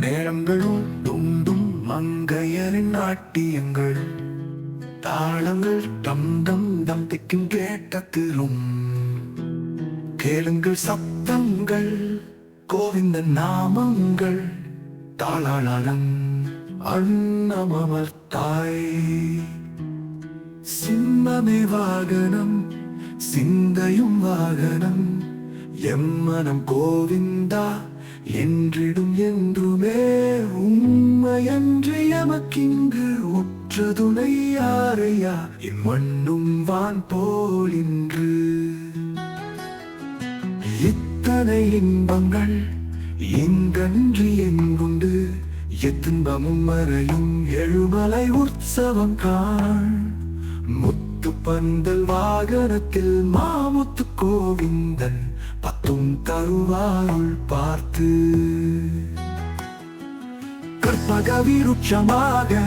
நேரங்களும் துண்டும் மங்கையரின் நாட்டியங்கள். தாளங்கள் தம் தம் தம் திக்கும் கேட்டத்திலும் கேளுங்கள் சப்தங்கள் கோவிந்த நாமங்கள். தாளாளன் அண்ணமர்த்தாய் சிம்மமே வாகனம் சிந்தையும் வாகனம். எம்மனம் கோவிந்தா என்றிடும் என்றுமே உண்மையன்று எமக்கிங்கு உற்ற துணை யாரையா இம்மண்ணும் வான் போல் இன்று. இத்தனை இன்பங்கள் இங்கன்று எங்குண்டு? எத்துன்பமும் மறையும் எழுமலை உற்சவம் காண் முத்து பந்தல் வாகனத்தில் மாமுத்து கோவிந்தன் பத்தும் தருவாருள் பார்த்து. கற்பக விருட்சமாக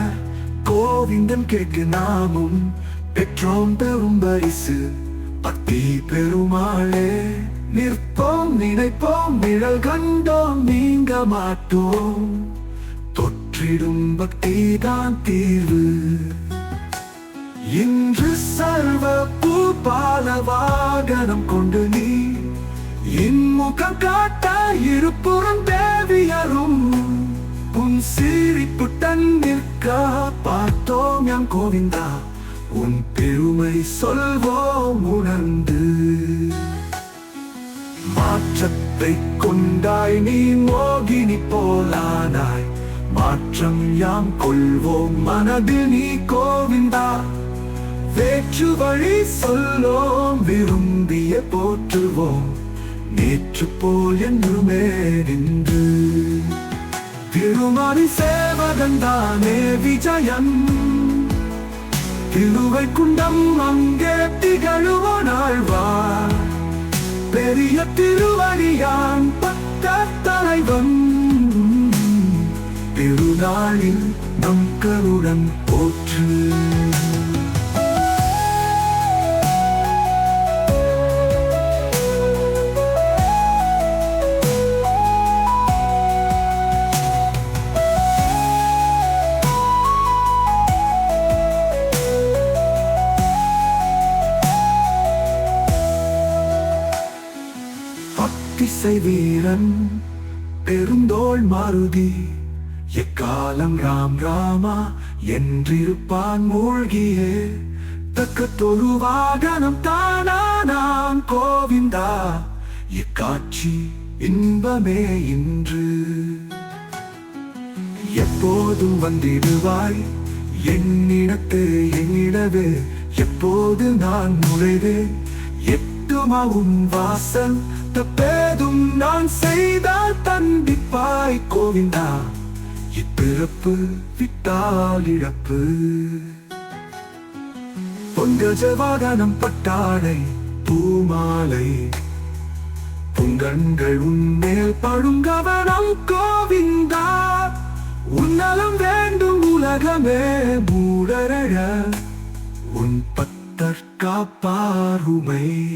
கோவிந்தன் கேட்கு நாமும் பெற்றோம் பெரும் பரிசு. பக்தி பெருமாளே நிற்போம் நினைப்போம் நிழல் கண்டோம் நீங்க மாட்டோம். தொற்றிடும் பக்தி தான் தீர்வு. இன்று சர்வ பூபால வாகனம் கொண்டு நீ இன்முகம் காட்ட இருப்புறம் தேவியரும். உன் சிரிப்பு தன்னிற்க பார்த்தோம் எம் கோவிந்தா. உன் பெருமை சொல்வோம் உணர்ந்து. மாற்றத்தை கொண்டாய் நீ மோகினி போலானாய். மாற்றம் யாம் கொள்வோம் மனதில் நீ கோவிந்தா. வேற்று வழி சொல்லோம் விரும்பிய போற்றுவோம். நேற்று போல் என்றுமே நின்று. திருமணி சேவகந்தானே விஜயம். திருவை குண்டம் அங்கே திகழுவனாழ்வார் பெரிய திருவடியான் பக்க தலைவன். திருநாளில் நம் கருடன் போற்று. திசை வீரன் பெருந்தோள் மாருதி. எக்காலம் ராம் ராமா என்றிருப்பான் மூழ்கியே. தக்க தொழு வாகனம் தானா நான் கோவிந்தா. இக்காட்சி இன்பமே இன்று. எப்போதும் வந்திடுவாய் என்னிடத்து என்னிடவே எப்போது நான் நுழைவேன் எட்டுமாவும் வாசல் வாசல் தப்பேதும் நான் செய்தால் தண்டிப்பாய் கோவிந்தா. இப்பிறப்பு விட்டால் இழப்பு. பொங்கஜவாகனம் பட்டாடை பூமாலை. புங்கண்கள் உன்மேல் படுங்கவனம் கோவிந்தா. உன்னலம் வேண்டும் உலகமே மூடரழ. உன் பத்தற்காப்பாருமை